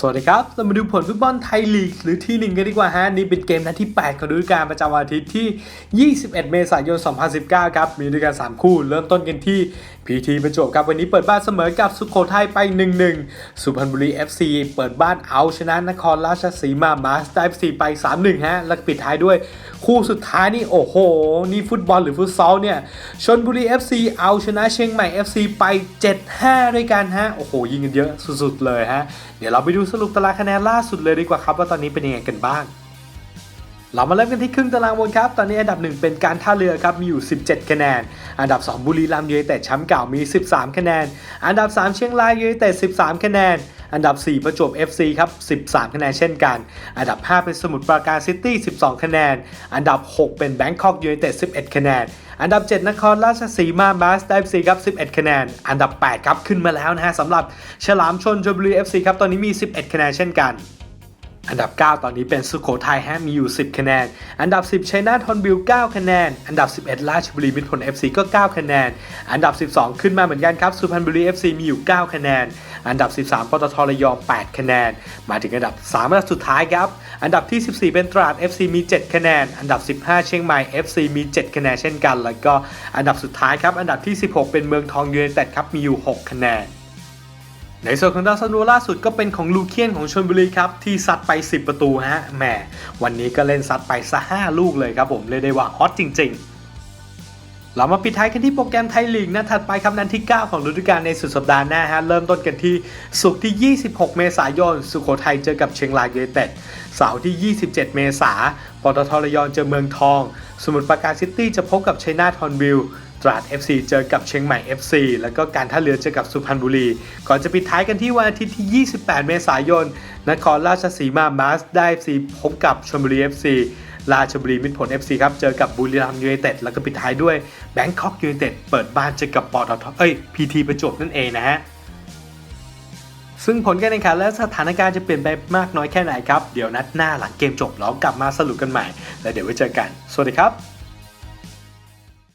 สวัสดีครับ เรามาดูผลฟุตบอลไทยลีกหรือที่หนึ่งกันดีกว่าฮะ นี่เป็นเกมนัดที่ 8 ของฤดูกาลประจำวันอาทิตย์ที่ 21 เมษายน 2019 ครับ มีด้วยกัน 3 คู่ เริ่มต้นกันที่ พีทีประจวบครับวันนี้เปิดบ้านเสมอกับสุโขทัยไป 1-1 สุพรรณบุรี FC เปิดบ้านเอาชนะนครราชสีมามาสเตอร์ FC ไป 3-1 ฮะ แล้วปิดท้ายด้วยคู่สุดท้ายนี่โอ้โห นี่ฟุตบอลหรือฟุตซอลเนี่ยชนบุรี FC เอาชนะเชียงใหม่ FC ไป 7-5 ด้วยกันฮะ โอ้โห ยิงกันเยอะสุดๆเลยฮะ เดี๋ยวเราไปดูสรุปตารางคะแนนล่าสุดเลยดีกว่าครับว่าตอนนี้เป็นยังไงกันบ้าง เรามาเริ่มกันที่ครึ่งตารางบนครับ ตอนนี้อันดับ 1 เป็นการท่าเรือครับ มีอยู่ 17 คะแนน อันดับ 2 บุรีรัมย์ยูไนเต็ดแชมป์เก่ามี 13 คะแนน อันดับ 3 เชียงรายยูไนเต็ด 13 คะแนน อันดับ 4 ประจวบ FC ครับ 13 คะแนนเช่นกัน อันดับ 5 เป็นสมุทรปราการซิตี้ 12 คะแนน อันดับ 6 เป็นแบงคอกยูไนเต็ด 11 คะแนน อันดับ 7 นครราชสีมามาสเตอร์ FC ครับ 11 คะแนน อันดับ 8 ครับขึ้นมาแล้วนะฮะสำหรับฉลามชนชลบุรี FC ครับตอนนี้มี 11 คะแนนเช่นกัน อันดับ 9 ตอนนี้เป็นสุโขทัยฮะมีอยู่ 10 คะแนน อันดับ 10ชัยนาทอนบิล 9 คะแนน อันดับ 11 ราชบุรีมิตรผล FC ก็ 9 คะแนน อันดับ 12 ขึ้นมาเหมือนกันครับสุพรรณบุรี FC มีอยู่ 9 คะแนน อันดับ 13ปตทระยอง 8 คะแนน มาถึงอันดับ 3 อันดับสุดท้ายครับ อันดับที่ 14 เป็นตราด FC มี 7 คะแนน อันดับ 15 เชียงใหม่ FC มี 7 คะแนนเช่นกัน แล้วก็อันดับสุดท้ายครับ อันดับที่ 16 เป็นเมืองทองยูไนเต็ดครับ มีอยู่ 6 คะแนน ในส่วนของดาวซันโวล่าสุดก็เป็นของลูเคียนของชนบุรีครับ ที่ซัดไป 10 ประตูฮะแหมวันนี้ก็เล่นซัดไปซะ5ลูกเลยครับผมเรียได้ว่าฮอตจริง ๆเรามาปิดท้ายกันที่โปรแกรมไทยลีกนัดถัดไปครับนัดที่ 9 ของฤดูกาลในสุดสัปดาห์หน้าฮะ เริ่มต้นกันที่ศุกร์ที่ 26 เมษายน สุโขทัยเจอกับเชียงรายยูไนเต็ดเสาร์ที่ 27 เมษายนปตทระยองเจอเมืองทอง สมุทรปราการซิตี้จะพบกับชัยนาทอนวิล ราด FC เจอกับเชียงใหม่ FC แล้วก็การท่าเรือเจอกับสุพรรณบุรี ก่อนจะปิดท้ายกันที่วันอาทิตย์ที่ 28 เมษายน นครราชสีมามาสได้ FC พบกับชลบุรี FC ราชบุรีมิตรผล FC ครับ เจอกับบุรีรัมย์ยูไนเต็ด แล้วก็ปิดท้ายด้วยแบงคอกยูไนเต็ด เปิดบ้านเจอกับปอตทเอ้ยพีทีประจวบนั่นเองนะฮะซึ่งผลการแข่งขันและสถานการณ์จะเปลี่ยนไปมากน้อยแค่ไหนครับ เดี๋ยวนัดหน้าหลังเกมจบเรากลับมาสรุปกันใหม่ แล้วเดี๋ยวไว้เจอกัน สวัสดีครับ